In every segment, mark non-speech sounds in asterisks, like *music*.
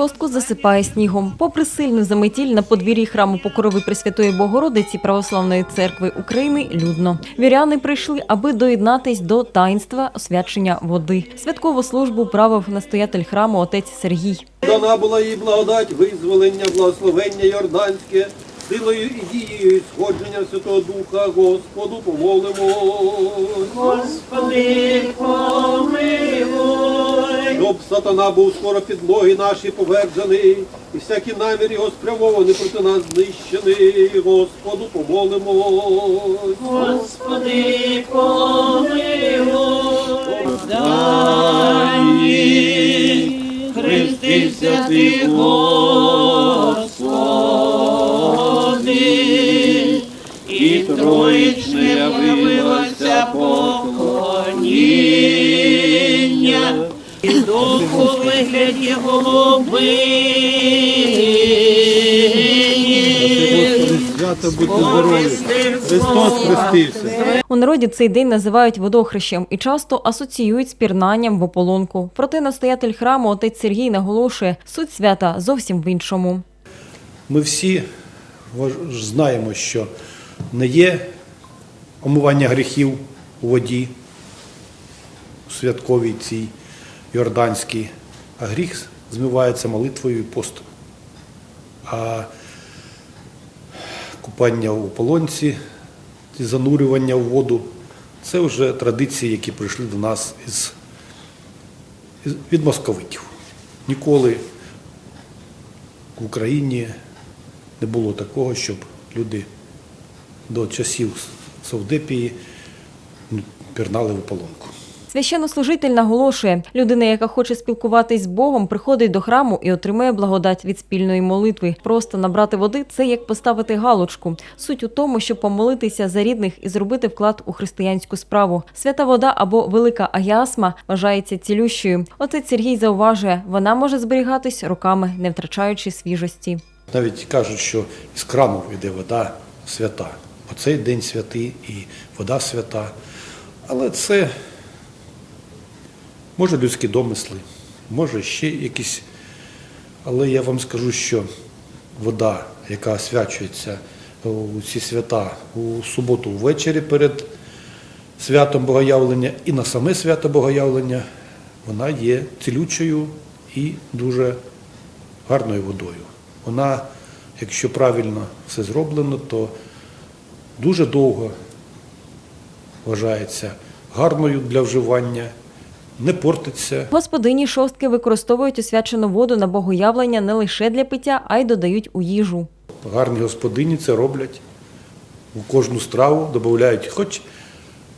шостку засипає снігом. Попри сильну заметіль на подвір'ї храму Покрови Пресвятої Богородиці Православної церкви України людно. Віряни прийшли, аби доєднатись до таїнства освячення води. Святкову службу правив настоятель храму отець Сергій. Дана була їй благодать, визволення, благословення Йорданське, силою і дією сходження Святого Духа, Господу помолимо. Господи, помилуй. Щоб сатана був скоро підлоги наші поверджений, і всякі намір його спрямовані проти нас знищений. Господу помолимо. Господи, помилуй. Дай хрестився ти, Господи, Свято здорові! Христос хрестився! У народі цей день називають водохрещем і часто асоціюють з пірнанням в ополонку. Проте настоятель храму отець Сергій наголошує, суть свята зовсім в іншому. Ми всі знаємо, що не є омивання гріхів у воді, у святковій цій йорданській, а гріх змивається молитвою і постом. А купання у полонці, занурювання в воду це вже традиції, які прийшли до нас із, із- від московитів. Ніколи в Україні не було такого, щоб люди до часів Совдепії ну, пірнали в ополонку. Священнослужитель наголошує, людина, яка хоче спілкуватись з Богом, приходить до храму і отримує благодать від спільної молитви. Просто набрати води це як поставити галочку. Суть у тому, щоб помолитися за рідних і зробити вклад у християнську справу. Свята вода або велика агіасма вважається цілющою. Отець Сергій зауважує, вона може зберігатись роками, не втрачаючи свіжості. Навіть кажуть, що із крану йде вода свята. Оцей день святий і вода свята. Але це може людські домисли, може ще якісь. Але я вам скажу, що вода, яка освячується у ці свята у суботу ввечері перед святом Богоявлення і на саме свято Богоявлення, вона є цілючою і дуже гарною водою. Вона, якщо правильно все зроблено, то дуже довго вважається гарною для вживання, не портиться. Господині шостки використовують освячену воду на богоявлення не лише для пиття, а й додають у їжу. Гарні господині це роблять. У кожну страву додають хоч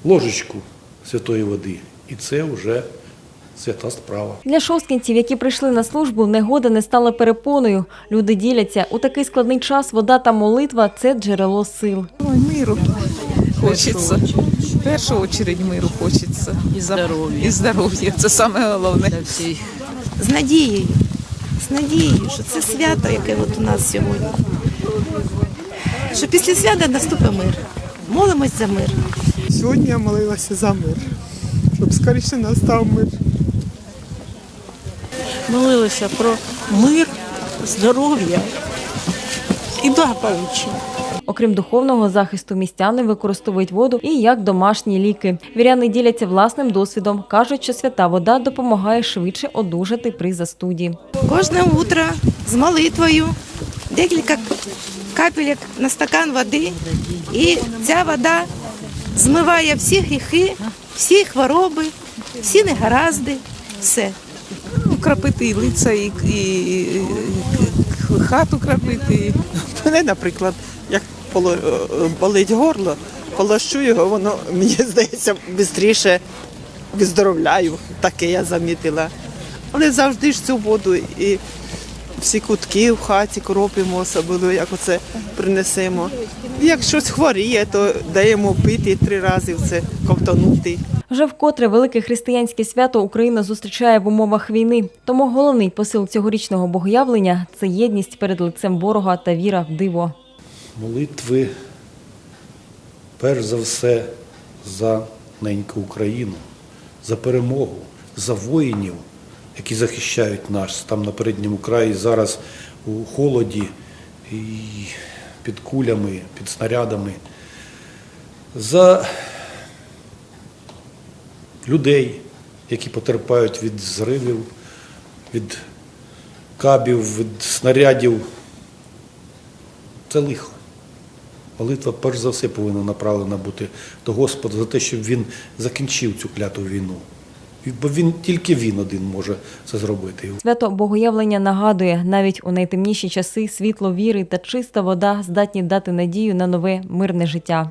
ложечку святої води. І це вже свята справа. Для шосткінців, які прийшли на службу, негода не стала перепоною. Люди діляться у такий складний час. Вода та молитва це джерело сил. Ой, миру хочеться. В першу очередь миру хочеться. І здоров'я. І здоров'я. Це саме головне. з надією, з надією, що це свято, яке от у нас сьогодні. Що після свята наступить мир. Молимось за мир. Сьогодні я молилася за мир, щоб скоріше настав мир. Молилися про мир, здоров'я і благополуччя. Окрім духовного захисту, містяни використовують воду і як домашні ліки. Віряни діляться власним досвідом. кажуть, що свята вода допомагає швидше одужати при застуді. Кожне утро з молитвою, декілька капелек на стакан води, і ця вода змиває всі гріхи, всі хвороби, всі негаразди, все. Ну, крапити і лиця, і, і, і хату крапити. Мене, наприклад, як е, болить горло, полощу його, воно *laughs* мені здається швидше виздоровляю. Таке я замітила. Але завжди ж цю воду і всі кутки в хаті кропимо, особливо як оце принесемо. Як щось хворіє, то даємо пити три рази це ковтонути. Вже вкотре велике християнське свято Україна зустрічає в умовах війни. Тому головний посил цьогорічного богоявлення це єдність перед лицем ворога та віра в диво. Молитви, перш за все, за неньку Україну, за перемогу, за воїнів, які захищають нас там на передньому краї зараз у холоді і під кулями, під снарядами. За людей, які потерпають від зривів, від кабів, від снарядів. Це лихо. Молитва перш за все повинна направлена бути до Господа за те, щоб він закінчив цю кляту війну. Бо він тільки він один може це зробити. Свято Богоявлення нагадує, навіть у найтемніші часи світло віри та чиста вода здатні дати надію на нове мирне життя.